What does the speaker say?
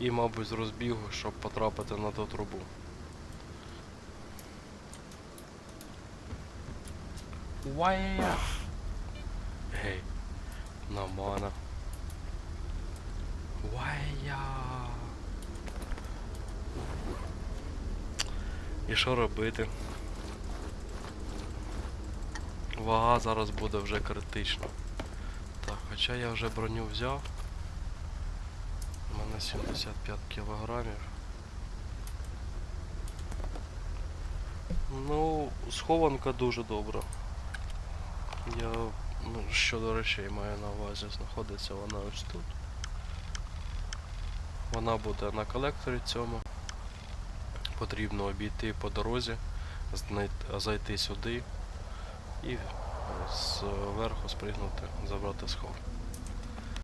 І, мабуть, з розбігу, щоб потрапити на ту трубу. Уая! Гей, нормально. Уая! І що робити? Вага зараз буде вже критична. Так, хоча я вже броню взяв. У мене 75 кілограмів. Ну, схованка дуже добра. Я, ну, щодо речей маю на увазі, знаходиться вона ось тут. Вона буде на колекторі цьому. Потрібно обійти по дорозі, зайти сюди і зверху спригнути, забрати схов.